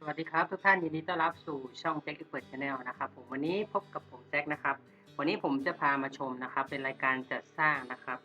สวัสดีครับทุกท่านยินดีต้อนรับสู่ช่องแจ็คอีเปิดชาแนลนะครับผมวันนี้พบกับผมแจ็คนะครับ วันนี้ผมจะพามาชมนะครับ เป็นรายการจัดสร้างนะครับ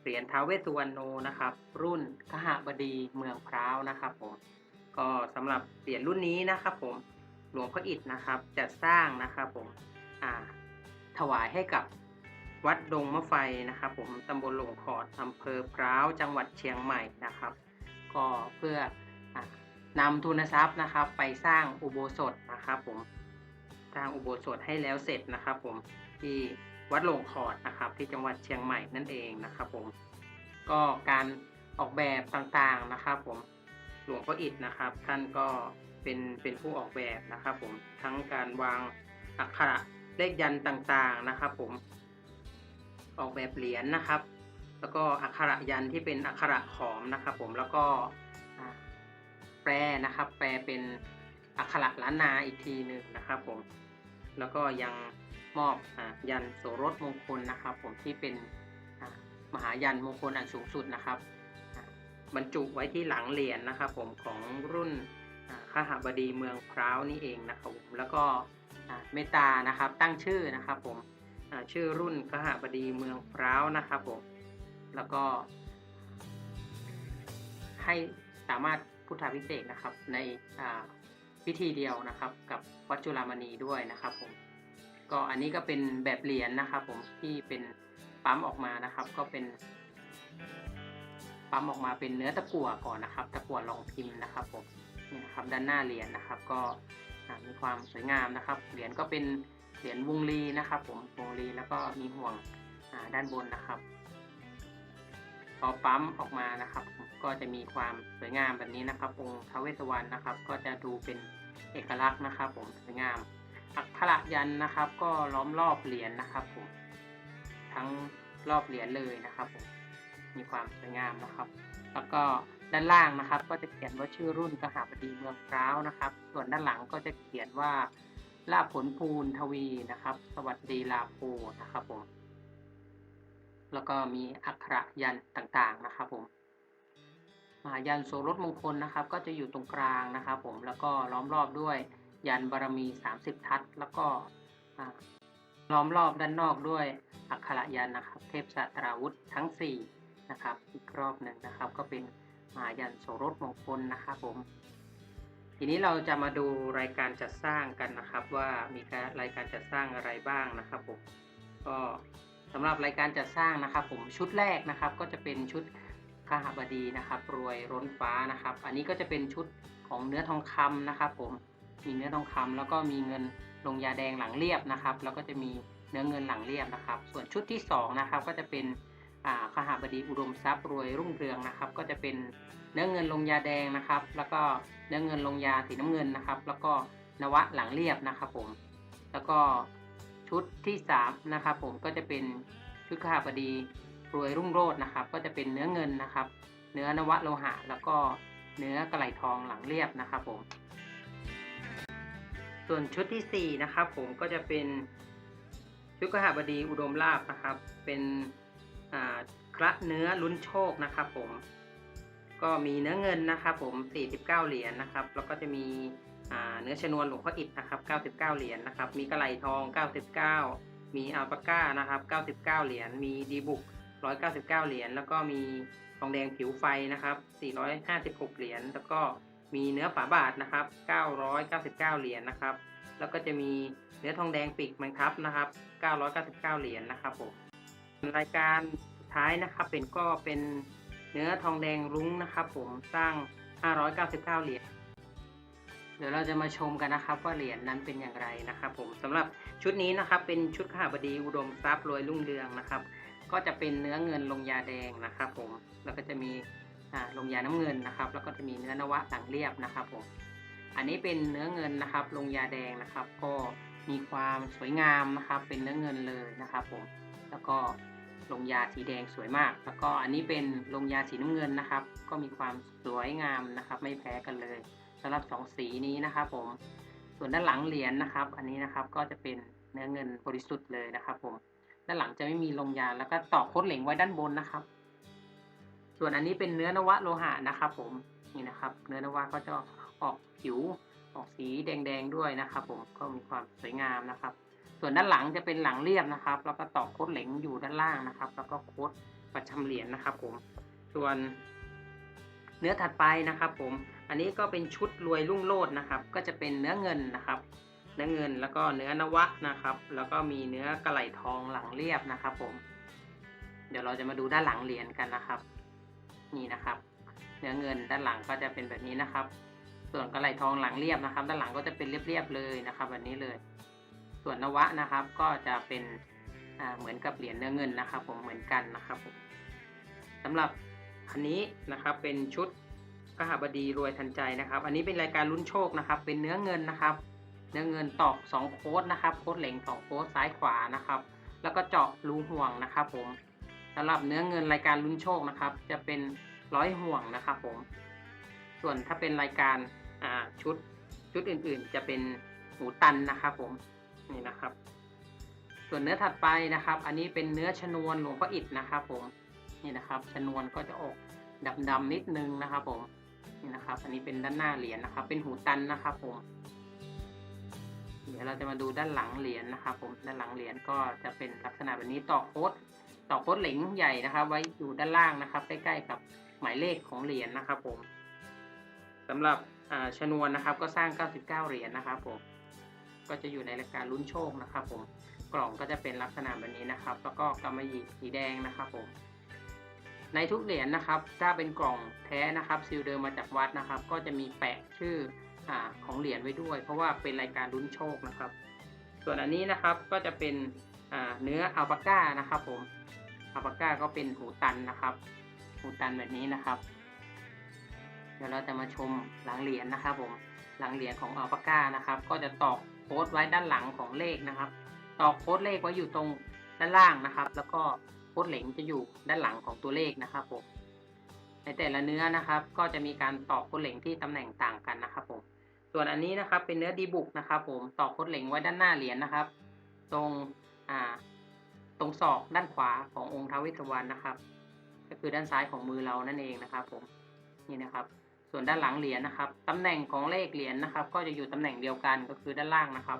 เหรียญท้าวเวสสุวรรณโนนะครับ รุ่นขหบดีเมืองพร้าวนะครับผมก็สำหรับเหรียญรุ่นนี้นะครับ ผมหลวงพ่ออิฐนะครับจัดสร้างนะครับผมถวายให้กับวัดดงมะไฟนะครับ ผมตำบลหลงขอดอำเภอพร้าวจังหวัดเชียงใหม่นะครับ ก็เพื่อ นำทุนทรัพย์นะครับ ไปสร้างอุโบสถนะครับผมสร้างอุโบสถให้แล้วเสร็จนะครับ ผมที่วัดหลงขอดนะครับ ที่จังหวัดเชียงใหม่นั่นเองนะครับ ผมก็การออกแบบต่างๆนะครับ ผมหลวงพ่ออิฐนะครับ ท่านก็เป็นเป็นผู้ออกแบบนะครับ ผมทั้งการวางอักขระเลขยันต่างๆนะครับ ผมออกแบบเหรียญนะครับ แล้วก็อักขระยันที่เป็นอักขระขอมนะครับ ผมแล้วก็ นะครับ แปลเป็นอักขระล้านนาอีกทีหนึ่งนะครับผม แล้วก็ยังมอบอยันโสรถมงคลนะครับ ผมที่เป็นมหายันมงคลอันสูงสุดนะครับ บรรจุไว้ที่หลังเหรียญนะครับ ผมของรุ่นอ่าขหบดีเมืองพร้าวนี่เองนะครับผมแล้วก็เมตานะครับตั้งชื่อนะครับผมชื่อรุ่นขหบดีเมืองพร้าวนะครับผมแล้วก็ให้สามารถ พุทธาพิเศษนะครับ ในพิธีเดียวนะครับ กับวัดจุฬามณีด้วยนะครับผมก็อันนี้ก็เป็นแบบเหรียญนะครับ ผมที่เป็นปั๊มออกมานะครับ ก็เป็น ปั๊มออกมาเป็นเนื้อตะกั่วก่อนนะครับ ตะกั่วรองพิมพ์นะครับผมนี่นะครับด้านหน้าเหรียญนะครับ ก็มีความสวยงามนะครับ เหรียญก็เป็นเหรียญวงลีนะครับ ผมวงลีแล้วก็มีห่วงด้านบนนะครับ พอปั๊มออกมานะครับ ก็จะมีความสวยงามแบบนี้นะครับองค์ทาวเวสวรรณนะครับ ก็จะดูเป็นเอกลักษณ์นะครับ ผมสวยงาม อักขระยันนะครับ ก็ล้อมรอบเหรียญนะครับผมทั้งรอบเหรียญเลยนะครับผมมีความสวยงามนะครับ แล้วก็ด้านล่างนะครับ ก็จะเขียนว่าชื่อรุ่นกหาบดีเมืองพร้าวนะครับ ส่วนด้านหลังก็จะเขียนว่าลาภผลภูนทวีนะครับ สวัสดีลาโพนะครับผม แล้วก็มีอักขระยันต่างๆนะครับผมมายันโสรถมงคลนะครับ ก็จะอยู่ตรงกลางนะครับผมแล้วก็ล้อมรอบด้วยยันบารมี 30 ทัศแล้วก็ล้อมรอบด้านนอกด้วยอักขระยันนะครับ เทพสัตราวุธทั้ง 4 นะครับ อีกรอบหนึ่งนะครับ ก็เป็นมายันโสรถมงคลนะครับผม ทีนี้เราจะมาดูรายการจัดสร้างกันนะครับ ว่ามีรายการจัดสร้างอะไรบ้างนะครับผมก็ สำหรับรายการจัดสร้างนะครับ ผมชุดแรกนะครับก็จะเป็นชุดข้าหบดีนะครับรวยร้นฟ้านะครับ อันนี้ก็จะเป็นชุดของเนื้อทองคำนะครับ ผมมีเนื้อทองคำแล้วก็มีเงินลงยาแดงหลังเรียบนะครับ แล้วก็จะมีเนื้อเงินหลังเรียบนะครับ ส่วนชุดที่สองนะครับก็จะเป็นอ่าหบดีอุดมทรัพย์รวยรุ่งเรืองนะครับ ก็จะเป็นเนื้อเงินลงยาแดงนะครับ แล้วก็เนื้อเงินลงยาสีน้ำเงินนะครับ แล้วก็นวะหลังเรียบนะครับ ผม แล้วก็ ชุดที่3นะครับผมก็จะเป็นชุดข้าพดีรวยรุ่งโรจน์นะครับ ก็จะเป็นเนื้อเงินนะครับ เนื้อนวะโลหะ แล้วก็เนื้อกระไหลทองหลังเรียบนะครับผม ส่วนชุดที่4นะครับผมก็จะเป็นชุดข้าบดีอุดมลาบนะครับ เป็นคระเนื้อลุ้นโชคนะครับผม ก็มีเนื้อเงินนะครับผม 49 เหรียญนะครับ แล้วก็จะมี เนื้อชนวนหลวงพ่ออิฐนะครับ 99 เหรียญนะครับ มีกระไหลทอง 99 มีอัลปาก้านะครับ 99 เหรียญ มีดีบุก 199 เหรียญ แล้วก็มีทองแดงผิวไฟนะครับ 456 เหรียญ แล้วก็มีเนื้อฝาบาทนะครับ 999 เหรียญนะครับ แล้วก็จะมีเนื้อทองแดงปีกมันครับนะครับ 999 เหรียญนะครับผมรายการสุดท้ายนะครับเป็นก็เป็นเนื้อทองแดงรุ้งนะครับ ผมสร้าง 599 เหรียญ เดี๋ยวเราจะมาชมกันนะครับ ว่าเหรียญนั้นเป็นอย่างไรนะครับผมสำหรับชุดนี้นะครับเป็นชุดข้าบดีอุดมทรัพย์รวยรุ่งเรืองนะครับ ก็จะเป็นเนื้อเงินลงยาแดงนะครับผมแล้วก็จะมีอ่าลงยาน้ำเงินนะครับ แล้วก็จะมีเนื้อนวะหลังเรียบนะครับผมอันนี้เป็นเนื้อเงินนะครับ ลงยาแดงนะครับ ก็มีความสวยงามนะครับ เป็นเนื้อเงินเลยนะครับผมแล้วก็ลงยาสีแดงสวยมาก แล้วก็อันนี้เป็นลงยาสีน้ำเงินนะครับ ก็มีความสวยงามนะครับ ไม่แพ้กันเลย สำหรับสองสีนี้นะครับผมส่วนด้านหลังเหรียญนะครับ อันนี้นะครับก็จะเป็นเนื้อเงินบริสุทธิ์เลยนะครับ ผมด้านหลังจะไม่มีลงยาแล้วก็ตอกโคดเหล็งไว้ด้านบนนะครับ ส่วนอันนี้เป็นเนื้อนวะโลหะนะครับ ผมนี่นะครับ เนื้อนวะก็จะออกผิวออกสีแดงๆด้วยนะครับ ผมก็มีความสวยงามนะครับ ส่วนด้านหลังจะเป็นหลังเรียบนะครับ แล้วก็ตอกโคดเหล็งอยู่ด้านล่างนะครับ แล้วก็โคดประชำเหรียญนะครับ ผมส่วนเนื้อถัดไปนะครับ ผม อันนี้ก็เป็นชุดรวยรุ่งโรจน์นะครับ ก็จะเป็นเนื้อเงินนะครับ เนื้อเงินแล้วก็เนื้อนวะนะครับ แล้วก็มีเนื้อกระไหลทองหลังเรียบนะครับ ผม เดี๋ยวเราจะมาดูด้านหลังเหรียญกันนะครับ นี่นะครับ เนื้อเงินด้านหลังก็จะเป็นแบบนี้นะครับ ส่วนกระไหลทองหลังเรียบนะครับ ด้านหลังก็จะเป็นเรียบๆเลยนะครับ แบบนี้เลย ส่วนนวะนะครับ ก็จะเป็นเหมือนกับเหรียญเนื้อเงินนะครับ ผมเหมือนกันนะครับผมสำหรับอันนี้นะครับเป็นชุด กหบดีรวยทันใจนะครับ อันนี้เป็นรายการลุ้นโชคนะครับ เป็นเนื้อเงินนะครับ เนื้อเงินตอก 2 โค้ดนะครับ โค้ดเหล็ง2โค้ดซ้ายขวานะครับ แล้วก็เจาะรูห่วงนะครับ ผมสำหรับเนื้อเงินรายการลุ้นโชคนะครับ จะเป็นร้อยห่วงนะครับ ผม ส่วนถ้าเป็นรายการชุดชุดอื่นๆ จะเป็นหูตันนะครับ ผมนี่นะครับ ส่วนเนื้อถัดไปนะครับ อันนี้เป็นเนื้อชนวนหลวงพ่ออิฐนะครับ ผมนี่นะครับ ชนวนก็จะออกดำๆนิดนึงนะครับ ผม นี่นะครับ อันนี้เป็นด้านหน้าเหรียญนะครับ เป็นหูตันนะครับผม เดี๋ยวเราจะมาดูด้านหลังเหรียญนะครับ ผม ด้านหลังเหรียญก็จะเป็นลักษณะแบบนี้ต่อโค้ดต่อโค้ดเหล็งใหญ่นะครับ ไว้อยู่ด้านล่างนะครับ ใกล้ๆกับหมายเลขของเหรียญนะครับ ผมสำหรับชนวนนะครับ ก็สร้าง 99 เหรียญนะครับ ผม ก็จะอยู่ในรายการลุ้นโชคนะครับ ผม กล่องก็จะเป็นลักษณะแบบนี้นะครับ แล้วก็กำมะหยี่สีแดงนะครับ ผม ในทุกเหรียญนะครับ ถ้าเป็นกล่องแท้นะครับซีลเดิมมาจากวัดนะครับ ก็จะมีแปะชื่ออของเหรียญไว้ด้วย เพราะว่าเป็นรายการลุ้นโชคนะครับ ส่วนอันนี้นะครับก็จะเป็นเนื้ออัลปาก้านะครับผมอัลปาก้าก็เป็นหูตันนะครับ หูตันแบบนี้นะครับ เดี๋ยวเราจะมาชมหลังเหรียญนะครับผมหลังเหรียญของอัลปาก้านะครับ ก็จะตอกโค้ดไว้ด้านหลังของเลขนะครับ ตอกโค้ดเลขไว้อยู่ตรงด้านล่างนะครับ แล้วก็ โค้ดเหล็งจะอยู่ด้านหลังของตัวเลขนะครับผมในแต่ละเนื้อนะครับ ก็จะมีการตอกโค้ดเหล็งที่ตำแหน่งต่างกันนะครับผมส่วนอันนี้นะครับเป็นเนื้อดีบุกนะครับ ผมตอกโค้ดเหล็งไว้ด้านหน้าเหรียญนะครับ ตรงอ่าตรงศอกด้านขวาขององค์ท้าวเวสสวรรณนะครับ ก็คือด้านซ้ายของมือเรานั่นเองนะครับ ผมนี่นะครับ ส่วนด้านหลังเหรียญนะครับตำแหน่งของเลขเหรียญนะครับ ก็จะอยู่ตำแหน่งเดียวกันก็คือด้านล่างนะครับ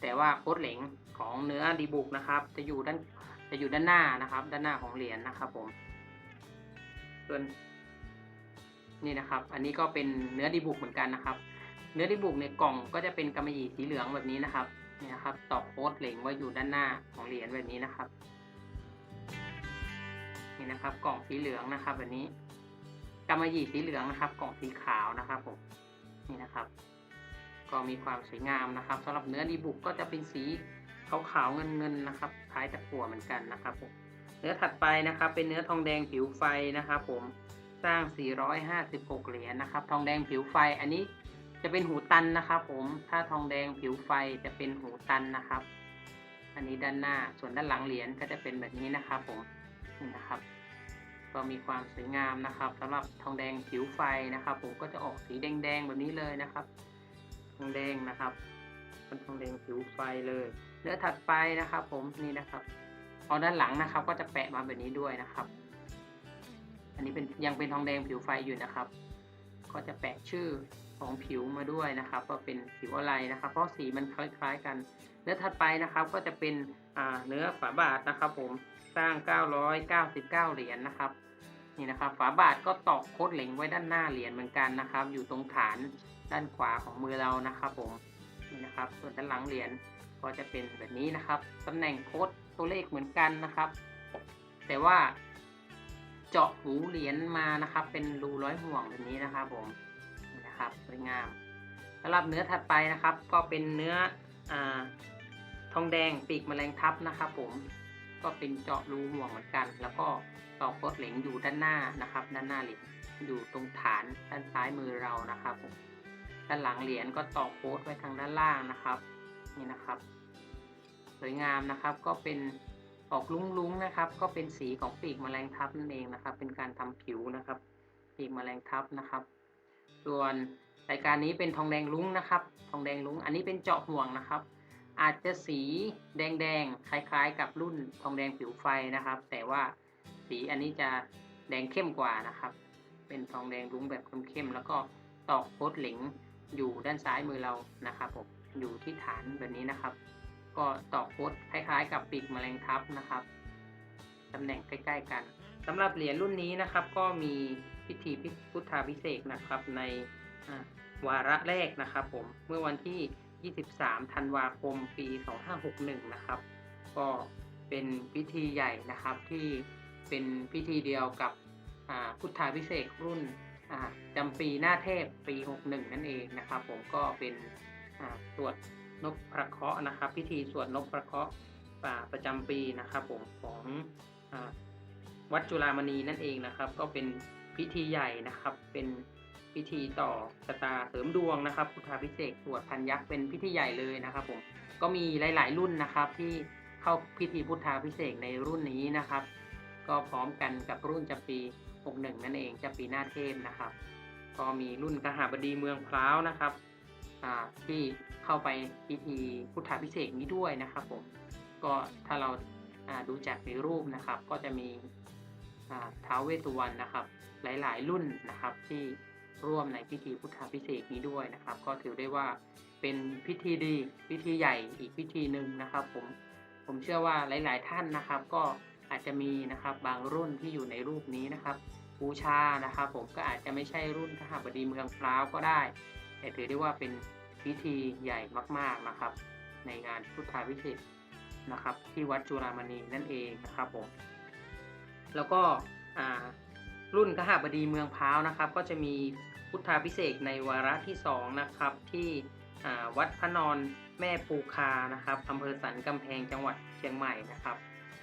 แต่ว่าโค้ดเหล็งของเนื้อดีบุกนะครับ จะอยู่ด้าน จะอยู่ด้านหน้านะครับ ด้านหน้าของเหรียญนะครับผมส่วนนี่นะครับ อันนี้ก็เป็นเนื้อดีบุกเหมือนกันนะครับ เนื้อดีบุกในกล่องก็จะเป็นกำมะหยี่สีเหลืองแบบนี้นะครับนี่นะครับตอกโค้ดเหล็งไว้อยู่ด้านหน้าของเหรียญแบบนี้นะครับ นี่นะครับ กล่องสีเหลืองนะครับแบบนี้กำมะหยี่สีเหลืองนะครับ กล่องสีขาวนะครับผมนี่นะครับ ก็มีความสวยงามนะครับสำหรับเนื้อดีบุกก็จะเป็นสี ขาวๆเงินๆนะครับคล้ายตะกั่วเหมือนกันนะครับผมเนื้อถัดไปนะครับเป็นเนื้อทองแดงผิวไฟนะครับผมสร้าง 456 เหรียญนะครับ ทองแดงผิวไฟอันนี้จะเป็นหูตันนะครับผมถ้าทองแดงผิวไฟจะเป็นหูตันนะครับ อันนี้ด้านหน้าส่วนด้านหลังเหรียญก็จะเป็นแบบนี้นะครับผมนี่นะครับ ก็มีความสวยงามนะครับสำหรับทองแดงผิวไฟนะครับ ผมก็จะออกสีแดงๆแบบนี้เลยนะครับ ทองแดงนะครับ เป็นทองแดงผิวไฟเลย เนื้อถัดไปนะครับ ผมนี่นะครับเอาด้านหลังนะครับ ก็จะแปะมาแบบนี้ด้วยนะครับ อันนี้เป็นยังเป็นทองแดงผิวไฟอยู่นะครับ ก็จะแปะชื่อของผิวมาด้วยนะครับ ว่าเป็นผิวอะไรนะครับ เพราะสีมันคล้าย ๆ กัน เนื้อถัดไปนะครับก็จะเป็นเนื้อฝาบาทนะครับ ผมสร้าง 999 เหรียญนะครับนี่นะครับ ฝาบาทก็ตอกโคดเหล็งไว้ด้านหน้าเหรียญเหมือนกันนะครับ อยู่ตรงฐานด้านขวาของมือเรานะครับ ผมนี่นะครับ ส่วนด้านหลังเหรียญ ก็จะเป็นแบบนี้นะครับตำแหน่งโค้ดตัวเลขเหมือนกันนะครับ แต่ว่าเจาะหูเหรียญมานะครับ เป็นรูร้อยห่วงแบบนี้นะครับผมนี่นะครับสวยงามสำหรับเนื้อถัดไปนะครับ ก็เป็นเนื้ออาทองแดงปีกแมลงทับนะครับผมก็เป็นเจาะรูห่วงเหมือนกัน แล้วก็ตอกโคดเหลงอยู่ด้านหน้านะครับ ด้านหน้าเหรียญอยู่ตรงฐานด้านซ้ายมือเรานะครับผมด้านหลังเหรียญก็ตอกโค้ดไว้ทางด้านล่างนะครับ นี่นะครับ สวยงามนะครับก็เป็นออกลุ้งๆนะครับ ก็เป็นสีของปีกแมลงทับนั่นเองนะครับ เป็นการทำผิวนะครับ ปีกแมลงทับนะครับ ส่วนรายการนี้เป็นทองแดงลุ้งนะครับ ทองแดงลุ้ง อันนี้เป็นเจาะห่วงนะครับ อาจจะสีแดงๆคล้ายๆ กับรุ่นทองแดงผิวไฟนะครับ แต่ว่าสีอันนี้จะแดงเข้มกว่านะครับ เป็นทองแดงลุ้งแบบเข้มๆแล้วก็ตอกโคดเหล็งอยู่ด้านซ้ายมือเรานะครับผม อยู่ที่ฐานแบบนี้นะครับ ก็ตอกคดคล้ายๆ กับปีกแมลงทับนะครับตำแหน่งใกล้ๆกันสำหรับเหรียญรุ่นนี้นะครับ ก็มีพิธีพุทธาพิเศษนะครับ ในวาระแรกนะครับ ผมเมื่อวันที่ 23 ธันวาคม ปี 2561 นะครับ ก็เป็นพิธีใหญ่นะครับที่เป็นพิธีเดียวกับพุทธาพิเศษรุ่นจำปีหน้าเทพปี 61 นั่นเองนะครับ ผมก็เป็น สวดนกพระเคราะห์นะครับ พิธีสวดนกพระเคราะห์ป่าประจำปีนะครับ ผมของอวัดจุฬามณีนั่นเองนะครับ ก็เป็นพิธีใหญ่นะครับ เป็นพิธีต่อชะตาเสริมดวงนะครับ พุทธาพิเศษสวดพันยักษ์เป็นพิธีใหญ่เลยนะครับ ผมก็มีหลาย ๆ รุ่นนะครับที่เข้าพิธีพุทธาพิเศษในรุ่นนี้นะครับ ก็พร้อมกันกับรุ่นจะปี 61 นั่นเองจะปีหน้าเทพนะครับ ก็มีรุ่นกหาบดีเมืองพร้าวนะครับ ที่เข้าไปพิธีพุทธาพิเศษนี้ด้วยนะครับผมก็ถ้าเราดูจากในรูปนะครับ ก็จะมีท้าวเวสุวรรณนะครับ หลายๆ รุ่นนะครับที่ร่วมในพิธีพุทธาพิเศษนี้ด้วยนะครับ ก็ถือได้ว่าเป็นพิธีดีพิธีใหญ่อีกพิธีหนึ่งนะครับ ผมผมเชื่อว่าหลาย ๆ ท่านนะครับ ก็อาจจะมีนะครับบางรุ่นที่อยู่ในรูปนี้นะครับบูชานะครับ ผมก็อาจจะไม่ใช่รุ่นทหบดีเมืองพร้าวก็ได้ แต่ถือได้ว่าเป็นพิธีใหญ่มากๆนะครับ ในงานพุทธาพิเศษนะครับ ที่วัดจุฬามณีนั่นเองนะครับผมแล้วก็รุ่นกหบดีเมืองพร้าวนะครับ ก็จะมีพุทธาพิเศษในวาระที่สองนะครับที่วัดพระนอนแม่ปูคานะครับอำเภอสันกำแพงจังหวัดเชียงใหม่นะครับ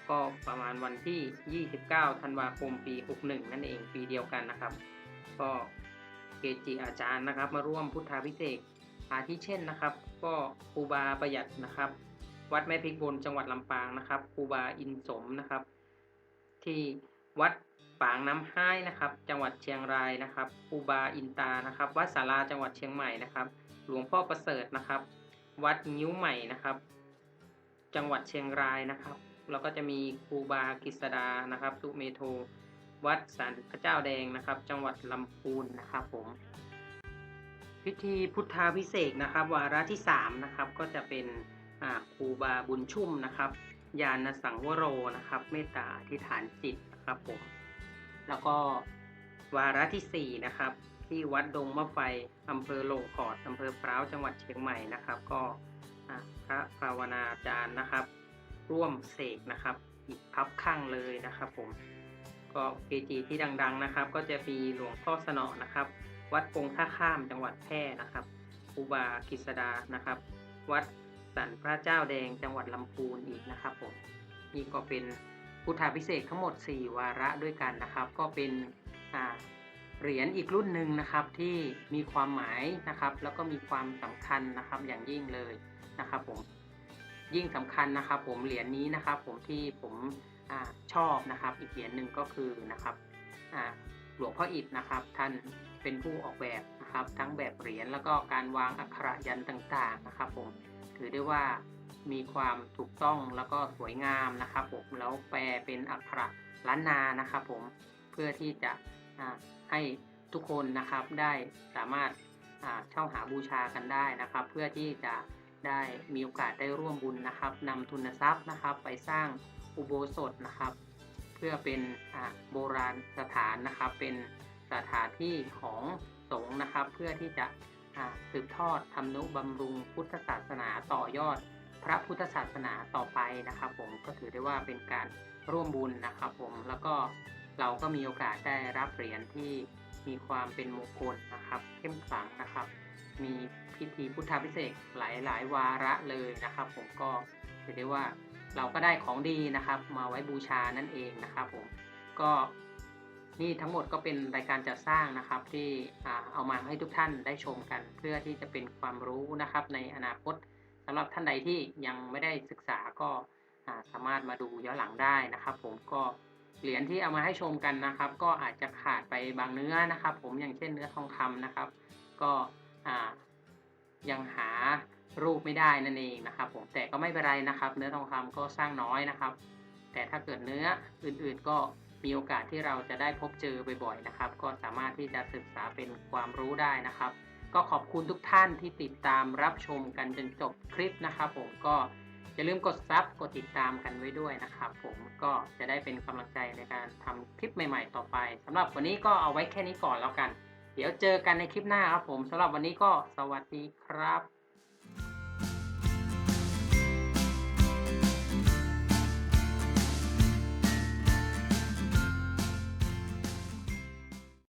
ก็ประมาณวันที่ 29 ธันวาคม ปี 61 นั่นเองปีเดียวกันนะครับ ก็ เกจิอาจารย์นะครับ มาร่วมพุทธาพิเศษอาทิเช่นนะครับ ก็ครูบาประหยัดนะครับ วัดแม่พริกบนจังหวัดลำปางนะครับครูบาอินสมนะครับ ที่วัดปางน้ำห้นะครับ จังหวัดเชียงรายนะครับครูบาอินตานะครับ วัดสาราจังหวัดเชียงใหม่นะครับ หลวงพ่อประเสริฐนะครับ วัดงิ้วใหม่นะครับ จังหวัดเชียงรายนะครับแล้วก็จะมีครูบากฤษดานะครับสุเมโท วัดสันพระเจ้าแดงนะครับ จังหวัดลำพูนนะครับผมพิธีพุทธาพิเศษนะครับ วาระที่3นะครับก็จะเป็นอ่าครูบาบุญชุ่มนะครับยานสังวโรนะครับ เมตตาอธิฐานจิตนะครับผมแล้วก็วาระที่4นะครับที่วัดดงมะไฟอำเภอหลงขอดอำเภอพร้าวจังหวัดเชียงใหม่นะครับ ก็อ่าพระภาวนาจารย์นะครับ ร่วมเสกนะครับ อีกพับข้างเลยนะครับผม ก็เกจิที่ดังๆนะครับ ก็จะมีหลวงพ่อสนอนะครับ วัดปงท่าข้ามจังหวัดแพร่นะครับครูบากิษดานะครับ วัดสันพระเจ้าแดงจังหวัดลำพูนอีกนะครับผมนี่ก็เป็นพุทธาพิเศษทั้งหมด 4 วาระด้วยกันนะครับ ก็เป็นเหรียญอีกรุ่นหนึ่งนะครับที่มีความหมายนะครับ แล้วก็มีความสำคัญนะครับอย่างยิ่งเลยนะครับผมยิ่งสำคัญนะครับ ผมเหรียญนี้นะครับ ผมที่ผม ชอบนะครับ อีกเหรียญหนึ่งก็คือนะครับหลวงพ่ออิฐนะครับ ท่านเป็นผู้ออกแบบนะครับ ทั้งแบบเหรียญแล้วก็การวางอักขระยันต์ต่างๆนะครับ ผมถือได้ว่ามีความถูกต้องแล้วก็สวยงามนะครับผมแล้วแปลเป็นอักขระล้านนานะครับ ผมเพื่อที่จะให้ทุกคนนะครับได้สามารถเช่าหาบูชากันได้นะครับ เพื่อที่จะได้มีโอกาสได้ร่วมบุญนะครับนำทุนทรัพย์นะครับ ไปสร้าง อุโบสถนะครับ เพื่อเป็นโบราณสถานนะครับ เป็นสถานที่ของสงฆ์นะครับ เพื่อที่จะสืบทอดทำนุบำรุงพุทธศาสนาต่อยอด พระพุทธศาสนาต่อไปนะครับ ผมก็ถือได้ว่าเป็นการร่วมบุญนะครับ ผมแล้วก็เราก็มีโอกาสได้รับเหรียญที่มีความเป็นมงคลนะครับ เข้มขลังนะครับ มีพิธีพุทธาพิเศษหลายหลายๆวาระเลยนะครับ ผมก็ถือได้ว่า เราก็ได้ของดีนะครับ มาไว้บูชานั่นเองนะครับผมก็นี่ทั้งหมดก็เป็นรายการจัดสร้างนะครับที่เอามาให้ทุกท่านได้ชมกัน เพื่อที่จะเป็นความรู้นะครับ ในอนาคตสำหรับท่านใดที่ยังไม่ได้ศึกษาก็าสามารถมาดูย้อนหลังได้นะครับ ผมก็เหรียญที่เอามาให้ชมกันนะครับ ก็อาจจะขาดไปบางเนื้อนะครับ ผมอย่างเช่นเนื้อทองคำนะครับ ก็ยังหา รูปไม่ได้นั่นเองนะครับผมแต่ก็ไม่เป็นไรนะครับ เนื้อทองคำก็สร้างน้อยนะครับ แต่ถ้าเกิดเนื้ออื่นๆก็มีโอกาสที่เราจะได้พบเจอบ่อยๆนะครับ ก็สามารถที่จะศึกษาเป็นความรู้ได้นะครับ ก็ขอบคุณทุกท่านที่ติดตามรับชมกันจนจบคลิปนะครับ ผมก็อย่าลืมกดซับกดติดตามกันไว้ด้วยนะครับ ผมก็จะได้เป็นกำลังใจในการทำคลิปใหม่ ๆ ต่อไปสำหรับวันนี้ก็เอาไว้แค่นี้ก่อนแล้วกัน เดี๋ยวเจอกันในคลิปหน้าครับผมสำหรับวันนี้ก็สวัสดีครับ